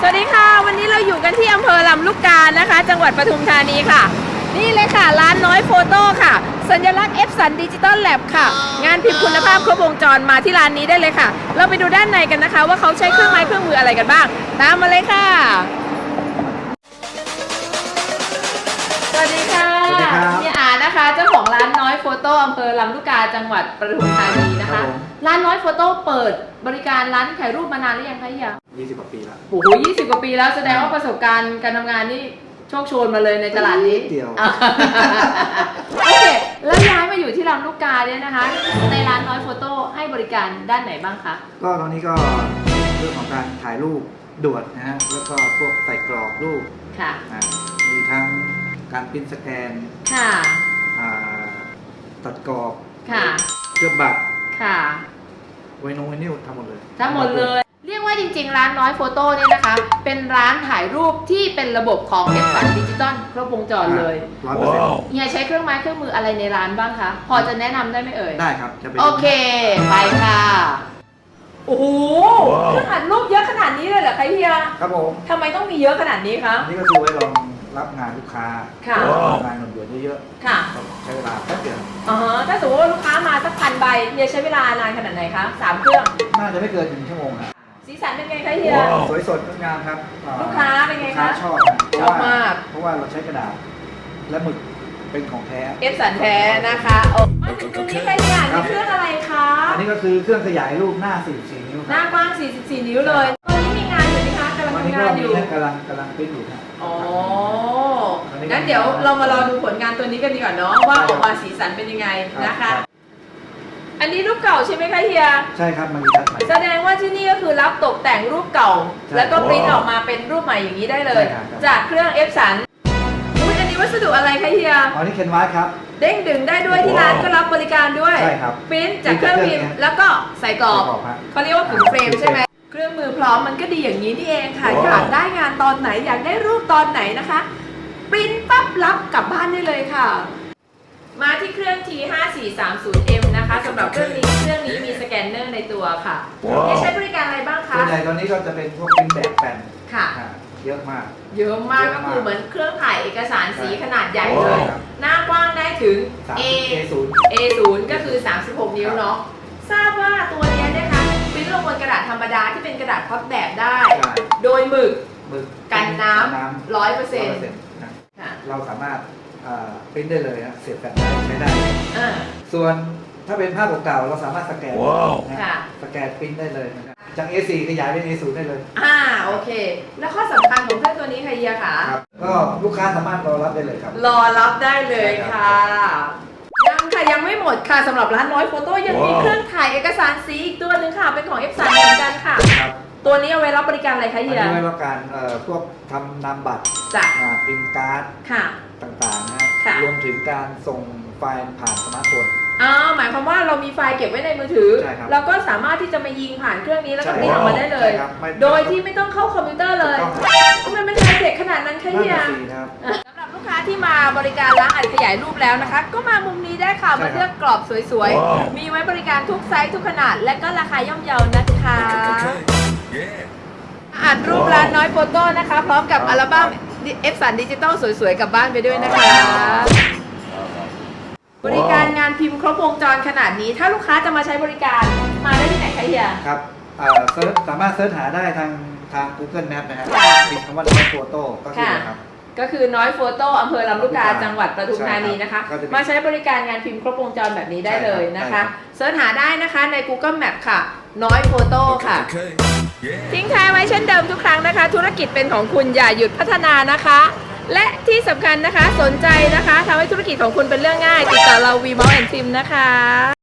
สวัสดีค่ะ วันนี้เราอยู่กันที่อำเภอลำลูกกานะคะ จังหวัดปทุมธานีค่ะ นี่เลยค่ะ ร้านน้อยโฟโต้ค่ะ สัญลักษณ์เอฟสันดิจิตอลแลบค่ะ งานพิมพ์คุณภาพครบวงจรมาที่ร้านนี้ได้เลยค่ะ เราไปดูด้านในกันนะคะ ว่าเขาใช้เครื่องไม้เครื่องมืออะไรกันบ้าง ตามมาเลยค่ะ โฟโต้อำเภอลำลูกกาจังหวัดปทุมธานีนะครัคะ บผม ร้านน้อยโฟโต้เปิดบริการร้านถ่ายรูปมานานหรือยังคะเฮีย20กว่าปีแล้วโอ้โหยี่สิบกว่าปีแล้วแสดงว่าประสบการณ์การทำงานนี่โชคโชนมาเลยในตลาดนี้นิดเดียว อะโอเค แล้วย้ายมาอยู่ที่ลำลูกกาเนี่ยนะคะ ในร้านน้อยโฟโต้ให้บริการด้านไหนบ้างคะ ก็ตอนนี้ก็เรื่องของการถ่ายรูปด่วนนะฮะ แล้วก็พวกใส่กรอบรูปค่ะ อ่ามีทั้งการพิมพ์สแกน ค่ะอ่า ตัดกรอบค่ะ เคลือบบัตรค่ะ ไวโนไวนิลทำหมดเลยทั้งหมดเลย เรียกว่าจริงๆ ร้านน้อยโฟโต้เนี่ยนะคะ เป็นร้านถ่ายรูปที่เป็นระบบของ f อ n ดิจิตอลครบวงจรเลยร้อยเปอร์เซ็นต์เฮียใช้เครื่องไม้เครื่องมืออะไรในร้านบ้างคะ พอจะแนะนำได้ไหมเอ่ย ได้ครับจะเป็นโอเค ไปค่ะ โอ้โหเครื่องอัดรูปเยอะขนาดนี้เลยเหรอคะเฮียครับผมทำไมต้องมีเยอะขนาดนี้คะ อันนี้ก็คือไว้ลอง รับงานลูกค้าค่ะ งานหนุนด่วนเยอะค่ะ ๆก็ใช้เวลาแป๊บเดียวอ๋อฮะถ้าสมมติว่าลูกค้ามาสักพันใบเฮียใช้เวลานานขนาดไหนคะสามเครื่อง น่าจะไม่เกินหนึ่งชั่วโมงครับสีสันเป็นไงคะเฮีย สวยสดงดงามครับอ่ลูกค้าเป็นไงคะลูกค้าชอบนะชอบมาก เพราะว่าเราใช้กระดาษและหมึกเป็นของแท้ เอฟสันแท้นะคะโอ้มาถึงตรงนี้ค่ะเฮียนี่เครื่องอะไรคะ อันนี้ก็คือเครื่องขยายรูปหน้า44นิ้วหคน้ารับกว้าง 44 นิ้วเลย กำลังวันนี้ทำก็งานอมียู่ท่านกำลังกำลังปริ้นอยู่ครับ อ๋อ งั้นเดี๋ยวเรามารอดูผลงานตัวนี้กันดีกว่าเนาะว่าออกมาสีสันเป็นยังไงนะคะ อันนี้รูปเก่าใช่ไหมคะเฮีย ใช่ครับมันมีทัดใหม่ แสดงว่าที่นี่ก็คือรับตกแต่งรูปเก่า ใช่แล้วก็ปริ้นออกมาเป็นรูปใหม่อย่างนี้ได้เลย ใช่ครับ จากเครื่อง F สันอุ้ยอันนี้วัสดุอะไรคะเฮีย อ๋อนี่เคนวาสครับ เด้งดึงได้ด้วยที่ร้านก็รับบริการด้วยใช่ครับปริ้นจากเครื่องพิมพ์ปริ้นจากเครื่องแล้วก็ใส่กรอบใส่กรอบฮะ เขาเรียกว่าขึงเฟรมใช่ไหม เครื่องมือพร้อมมันก็ดีอย่างนี้นี่เองค่ะ อยากได้งานตอนไหนอยากได้รูปตอนไหนนะคะปริ้นปั๊บรับกลับบ้านได้เลยค่ะ มาที่เครื่อง T5430M นะคะสำหรับเครื่องนี้เครื่องนี้มีสแกนเนอร์ในตัวค่ะว้าวจะใช้บริการอะไรบ้างคะ ส่วนใหญ่ตอนนี้ก็จะเป็นพวกปริ้นแบบแผ่นค่ะ อ่าเยอะมาก เยอะมากเยก็อะมากคือเหมือนเครื่องถ่ายเอกสารสีใช่ขนาดใหญ่เลย ครับ หน้ากว้างได้ถึง A 30 A0 A0 ก็คือ 36 นิ้วเนาะทราบว่าตัว ลงบนกระดาษธรรมดาที่เป็นกระดาษพับแบบได้ใช่โดยหมึกหมึกกันน้ำน้ำร้อยเปอร์เซ็นต์100%นะค่ะเราสามารถอ่าปริ้นได้เลยนะเสียบแผ่นได้ใช้ได้อ่าส่วนถ้าเป็นภาพเก่าๆเราสามารถสแกนนะค่ะสแกนปริ้นได้เลยนะครับจาก A4 ขยายเป็น A0 ได้เลย อ่าโอเค แล้วข้อสำคัญของเครื่องตัวนี้ค่ะเฮียค่ะครับก็ลูกค้าสามารถรอรับได้เลยครับ รอรับได้เลยค่ะ ยังค่ะ ยังไม่หมดค่ะสำหรับร้านน้อยโฟโต้ยังมีเครื่องถ่ายเอกสารสีอีกตัวหนึ่งค่ะ เป็นของ F3 เหมือนกันค่ะ ครับตัวนี้เอาไว้รับบริการอะไรคะอันเฮียนี้ไว้รับการเอ่อพวกทำนามบัตรจ้ะอ่าพิมพ์การ์ดค่ะ ต่างๆนะฮะค่ะ รวมถึงการส่งไฟล์ผ่านสมาร์ทโฟน อ่าหมายความว่าเรามีไฟล์เก็บไว้ในมือถือ ใช่ครับ เราก็สามารถที่จะมายิงผ่านเครื่องนี้แล้วก็ใช่ปริ้นออกมาได้เลย ใช่ครับไม่โดยที่ไม่ต้องเข้าคอมพิวเตอร์เลยถูกต้องครับทำไมมันไฮเทคขนาดนั้นคะนั่นเฮีย น่ะสินะครับสำหรั บลูกค้าที่มาบริการล้างอัดขยายรูปแล้วนะคะ ก็มามุมนี้ได้ค่ะใช่ครับมาเลือกกรอบสวยๆ มีไว้บริการทุกไซส์ทุกขนาด และก็ราคาย่อมเยานะคะอัดรูปร้านน้อยโฟโต้นะคะ พร้อมกับอัลบั้มเอฟสันดิจิตอลสวยๆกลับบ้านไปด้วยนะคะ บริการงานพิมพ์ครบวงจรขนาดนี้ ถ้าลูกค้าจะมาใช้บริการมาได้ที่ไหนคะเฮีย ครับเอ่อเซิร์ชสามารถเซิร์ชหาได้ทางทาง Google Map นะครับค่ะ พิมพ์คำว่า Noise Photo ก็คือนะครับ ก็คือน้อยโฟโต้อำเภอลำลูกกาลำลูกกาจังหวัดปทุมธานีนะคะใช่ครับก็จะมีมาใช้บริการงานพิมพ์ครบวงจรแบบนี้ได้เลยนะใช่ครัคะบเสิร์ชหาได้นะคะใน Google Map ค่ะ น้อยโฟโต้ค่ะ ทิ้งท้ายไว้เช่นเดิมทุกครั้งนะคะ ธุรกิจเป็นของคุณอย่าหยุดพัฒนานะคะ และที่สำคัญนะคะสนใจนะคะทำให้ธุรกิจของคุณเป็นเรื่องง่าย ติดต่อเรา v m o u n t Team นะคะ